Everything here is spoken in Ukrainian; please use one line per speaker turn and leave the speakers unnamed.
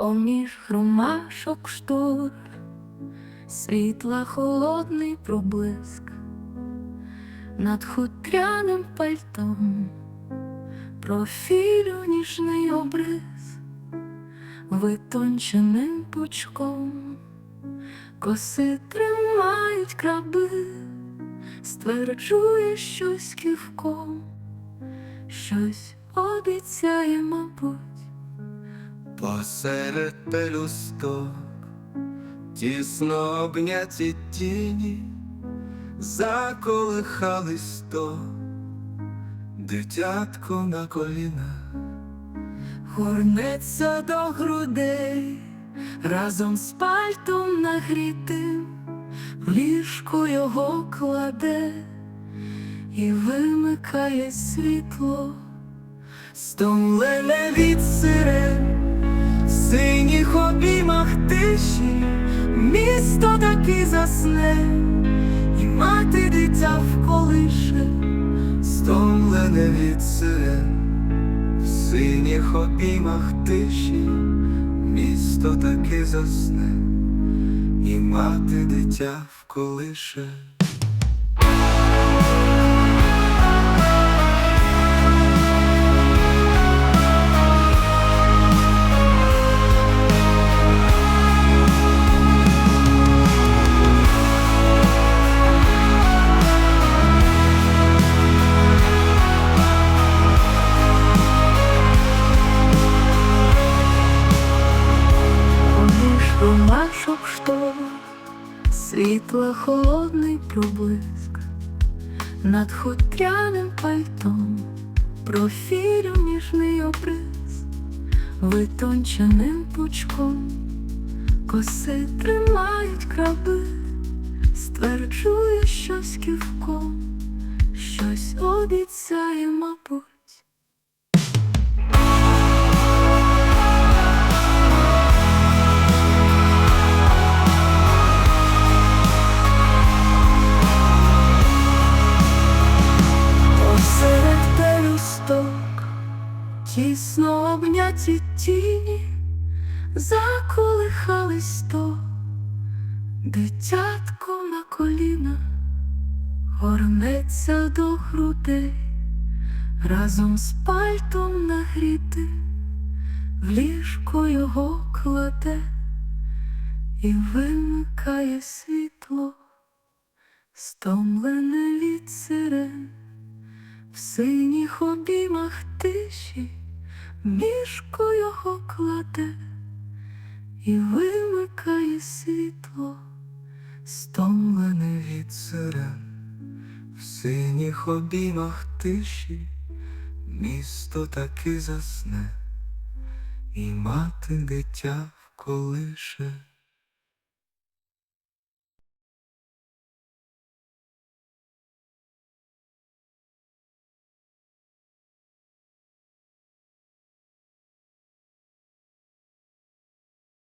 Оміж громашок штор, світла холодний проблиск, над хутряним пальтом, профілю ніжний обрис, витонченим пучком, коси тримають краби, стверджує щось ківком, щось обіцяє, мабуть.
Посеред пелюсток тісно обняті тіні, заколихались то дитятко на колінах,
Горнеться до грудей, разом з пальтом нагрітим, в ліжко його кладе і вимикає світло,
стомлене від сирен, тиші,
місто таки засне, і мати дитя вколише,
стомлене від сирен, в синіх обіймах тиші, місто таки засне, і мати дитя вколише.
Ромашок штор, світла холодний проблиск, над хутряним пальтом, профілю ніжний обрис, витонченим пучком, коси тримають краби, стверджує щось ківком, щось обіцяє, мабуть. Тісно обняті тіні, заколихались то. Дитятко на колінах, горнеться до грудей, разом з пальтом нагріти, в ліжко його кладе. І вимикає світло, стомлене від сирен. В синіх обіймах тиші мішко його кладе і вимикає світло,
Стомлене від сирен, в синіх обіймах тиші, місто таки засне, і мати дитя вколише.